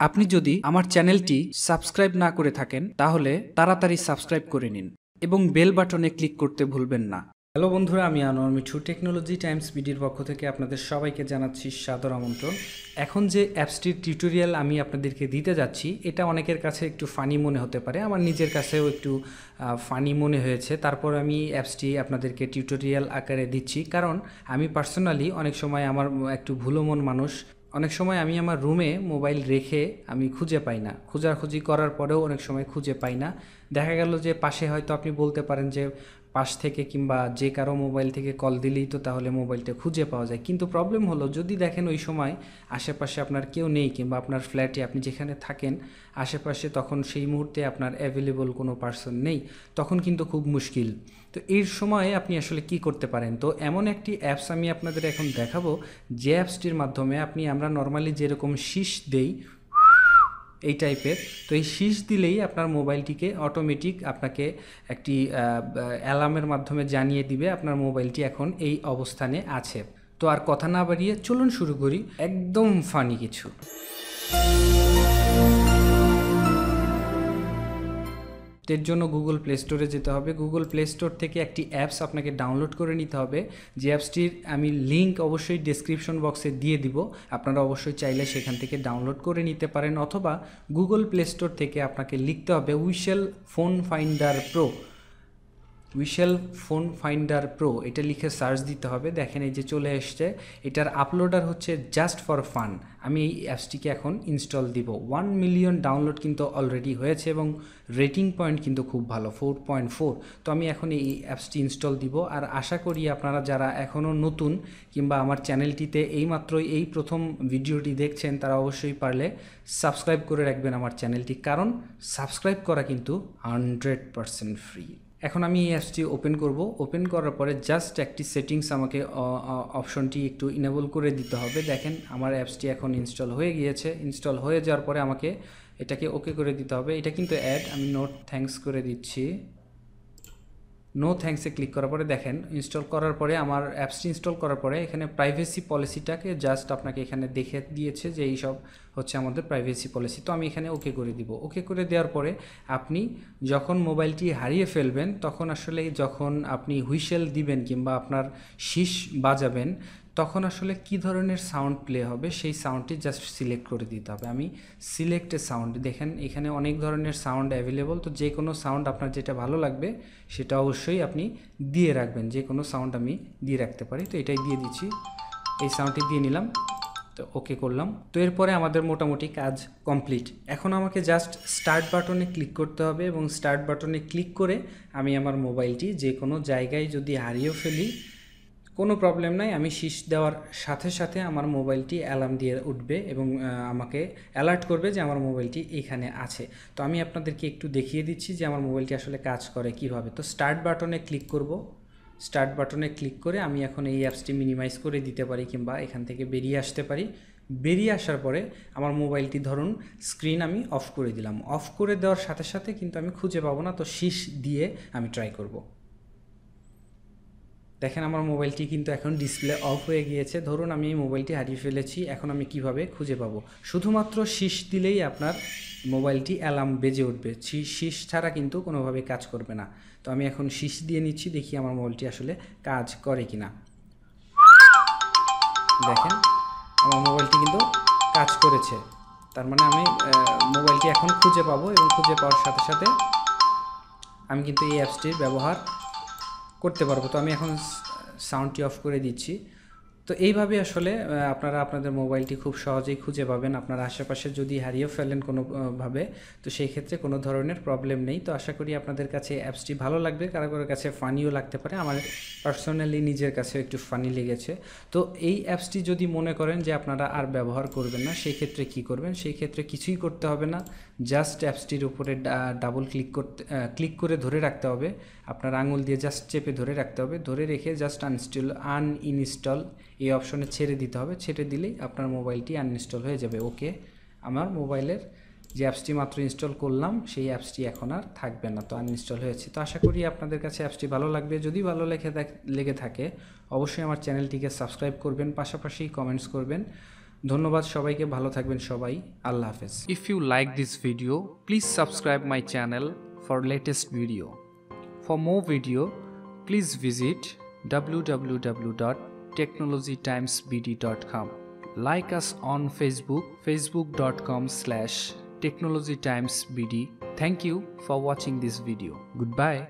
আপনি যদি আমার চ্যানেলটি সাবস্ক্রাইব না করে থাকেন, তাহলে তাড়াতাড়ি সাবস্ক্রাইব করে নিন এবং বেল বাটনে ক্লিক করতে ভুলবেন না। হ্যালো বন্ধুরা, আমি আনোয়ার মিঠু, টেকনোলজি টাইমস বিডির পক্ষ থেকে আপনাদের সবাইকে জানাচ্ছি সাদর আমন্ত্রণ। এখন যে অ্যাপসটির টিউটোরিয়াল আমি আপনাদেরকে দিতে যাচ্ছি, এটা অনেকের কাছে একটু ফানি মনে হতে পারে, আমার নিজের কাছেও একটু ফানি মনে হয়েছে। তারপর আমি অ্যাপসটি আপনাদেরকে টিউটোরিয়াল আকারে দিচ্ছি, কারণ আমি পার্সোনালি অনেক সময় আমার একটু ভুলো মন মানুষ অনেক সময় আমি আমার রুমে মোবাইল রেখে আমি খুঁজে পাই না। খোঁজাখুঁজি করার পরেও অনেক সময় খুঁজে পাই না। দেখা গেল যে পাশে হয়তো আপনি বলতে পারেন যে পাশ থেকে কিংবা যে কারও মোবাইল থেকে কল দিলেই তো তাহলে মোবাইলটা খুঁজে পাওয়া যায়। কিন্তু প্রবলেম হলো, যদি দেখেন ওই সময় আশেপাশে আপনার কেউ নেই কিংবা আপনার ফ্ল্যাটে আপনি যেখানে থাকেন, আশেপাশে তখন সেই মুহূর্তে আপনার অ্যাভেলেবল কোনো পার্সন নেই, তখন কিন্তু খুব মুশকিল। তো এর সময় আপনি আসলে কি করতে পারেন? তো এমন একটি অ্যাপস আমি আপনাদের এখন দেখাবো, যে অ্যাপসটির মাধ্যমে আপনি আমরা নর্মালি যেরকম শীষ দেই এই টাইপের তো এই শীষ দিলেই আপনার মোবাইলটিকে অটোমেটিক আপনাকে একটি অ্যালার্মের মাধ্যমে জানিয়ে দিবে আপনার মোবাইলটি এখন এই অবস্থানে আছে। তো আর কথা না বাড়িয়ে চলুন শুরু করি। একদম ফানি কিছু। এর জন্য গুগল প্লে স্টোরে যেতে হবে। গুগল প্লে স্টোর থেকে একটি অ্যাপস আপনাকে ডাউনলোড করে নিতে হবে। যে অ্যাপসটির আমি লিঙ্ক অবশ্যই ডিসক্রিপশন বক্সে দিয়ে দিব। আপনারা অবশ্যই চাইলে সেখান থেকে ডাউনলোড করে নিতে পারেন। অথবা গুগল প্লে স্টোর থেকে আপনাকে লিখতে হবে whistle phone finder pro whistle phone finder pro এটা লিখে সার্চ দিতে হবে। দেখেন এই যে চলে এসছে। এটার আপলোডার হচ্ছে জাস্ট ফর ফান আমি এই অ্যাপসটিকে এখন ইনস্টল দিব। ওয়ান মিলিয়ন ডাউনলোড কিন্তু অলরেডি হয়েছে এবং রেটিং পয়েন্ট কিন্তু খুব ভালো ফোর পয়েন্ট ফোর তো আমি এখন এই অ্যাপসটি ইনস্টল দিব। আর আশা করি আপনারা যারা এখনও নতুন কিংবা আমার চ্যানেলটিতে এইমাত্রই এই প্রথম ভিডিওটি দেখছেন, তারা অবশ্যই পারলে সাবস্ক্রাইব করে রাখবেন আমার চ্যানেলটি কারণ সাবস্ক্রাইব করা কিন্তু হান্ড্রেড পারসেন্ট ফ্রি এখন আমি এই অ্যাপসটি ওপেন করব। ওপেন করার পরে জাস্ট একটি সেটিংস আমাকে অপশনটি একটু ইনেবল করে দিতে হবে। দেখেন, আমার অ্যাপসটি এখন ইনস্টল হয়ে গিয়েছে। ইনস্টল হয়ে যাওয়ার পরে আমাকে এটাকে ওকে করে দিতে হবে। এটা কিন্তু অ্যাড আমি নোট থ্যাঙ্কস করে দিচ্ছি। নো থ্যাংকসে ক্লিক করার পরে দেখেন ইনস্টল করার পরে আমার অ্যাপসটি ইনস্টল করার পরে এখানে প্রাইভেসি পলিসিটাকে জাস্ট আপনাকে এখানে দেখে দিয়েছে যে এই সব হচ্ছে আমাদের প্রাইভেসি পলিসি তো আমি এখানে ওকে করে দিব। ওকে করে দেওয়ার পরে আপনি যখন মোবাইলটি হারিয়ে ফেলবেন, তখন আসলে যখন আপনি হুইসেল দিবেন কিংবা আপনার শীষ বাজাবেন তখন আসলে কি ধরনের সাউন্ড প্লে হবে, সেই সাউন্ডটি জাস্ট সিলেক্ট করে দিতে হবে। আমি সিলেক্টে সাউন্ড দেখেন এখানে অনেক ধরনের সাউন্ড অ্যাভেলেবল তো যে কোনো সাউন্ড আপনার যেটা ভালো লাগবে, সেটা অবশ্যই আপনি দিয়ে রাখবেন। যে কোনো সাউন্ড আমি দিয়ে রাখতে পারি, তো এটাই দিয়ে দিচ্ছি। এই সাউন্ডটি দিয়ে নিলাম, তো ওকে করলাম। তো এরপরে আমাদের মোটামুটি কাজ কমপ্লিট এখন আমাকে জাস্ট স্টার্ট বাটনে ক্লিক করতে হবে এবং স্টার্ট বাটনে ক্লিক করে আমি আমার মোবাইলটি যে কোনো জায়গায় যদি হারিয়েও ফেলি কোনো প্রবলেম নাই, আমি শীষ দেওয়ার সাথে সাথে আমার মোবাইলটি অ্যালার্ম দিয়ে উঠবে এবং আমাকে অ্যালার্ট করবে যে আমার মোবাইলটি এখানে আছে। তো আমি আপনাদেরকে একটু দেখিয়ে দিচ্ছি যে আমার মোবাইলটি আসলে কাজ করে কীভাবে। তো স্টার্ট বাটনে ক্লিক করব। স্টার্ট বাটনে ক্লিক করে আমি এখন এই অ্যাপসটি মিনিমাইজ করে দিতে পারি কিংবা এখান থেকে বেরিয়ে আসতে পারি। বেরিয়ে আসার পরে আমার মোবাইলটি ধরুন স্ক্রিন আমি অফ করে দিলাম। অফ করে দেওয়ার সাথে সাথে কিন্তু আমি খুঁজে পাবো না, তো শীষ দিয়ে আমি ট্রাই করব। দেখেন আমার মোবাইলটি কিন্তু এখন ডিসপ্লে অফ হয়ে গিয়েছে। ধরুন আমি এই মোবাইলটি হারিয়ে ফেলেছি, এখন আমি কীভাবে খুঁজে পাবো? শুধুমাত্র শীষ দিলেই আপনার মোবাইলটি অ্যালার্ম বেজে উঠবে। শীষ ছাড়া কিন্তু কোনোভাবে কাজ করবে না। তো আমি এখন শীষ দিয়ে নিচ্ছি, দেখি আমার মোবাইলটি আসলে কাজ করে কি না দেখেন, আমার মোবাইলটি কিন্তু কাজ করেছে। তার মানে আমি মোবাইলটি এখন খুঁজে পাবো এবং খুঁজে পাওয়ার সাথে সাথে আমি কিন্তু এই অ্যাপসটির ব্যবহার করতে পারব। তো আমি এখন সাউন্ডটি অফ করে দিচ্ছি। তো এইভাবে আসলে আপনারা আপনাদের মোবাইলটি খুব সহজেই খুঁজে পাবেন। আপনার আশেপাশে যদি হারিয়ে ফেলেন কোনোভাবে, তো সেই ক্ষেত্রে কোনো ধরনের প্রবলেম নেই। তো আশা করি আপনাদের কাছে অ্যাপসটি ভালো লাগবে। কারও কারোর কাছে ফানিও লাগতে পারে। আমার পার্সোনালি নিজের কাছেও একটু ফানি লেগেছে। তো এই অ্যাপসটি যদি মনে করেন যে আপনারা আর ব্যবহার করবেন না, সেই ক্ষেত্রে কি করবেন? সেই ক্ষেত্রে কিছুই করতে হবে না। জাস্ট অ্যাপসটির উপরে ডাবল ক্লিক করতে ক্লিক করে ধরে রাখতে হবে। আপনার আঙুল দিয়ে জাস্ট চেপে ধরে রাখতে হবে। ধরে রেখে জাস্ট আনস্টল আনইনস্টল এই অপশনে ছেড়ে দিতে হবে। ছেড়ে দিলেই আপনার মোবাইলটি আনইনস্টল হয়ে যাবে। ওকে? আমার মোবাইলের যে অ্যাপসটি মাত্র ইনস্টল করলাম, সেই অ্যাপসটি এখন আর থাকবে না, তো আনইনস্টল হয়েছে। তো আশা করি আপনাদের কাছে অ্যাপসটি ভালো লাগবে। যদি ভালো লেগে লেগে থাকে, অবশ্যই আমার চ্যানেলটিকে সাবস্ক্রাইব করবেন। পাশাপাশি কমেন্টস করবেন। ধন্যবাদ সবাইকে ভালো থাকবেন সবাই আল্লাহ হাফেজ if you like this video please subscribe my channel for latest video for more video please visit www.technologytimesbd.com like us on facebook facebook.com slash technologytimesbd thank you for watching this video goodbye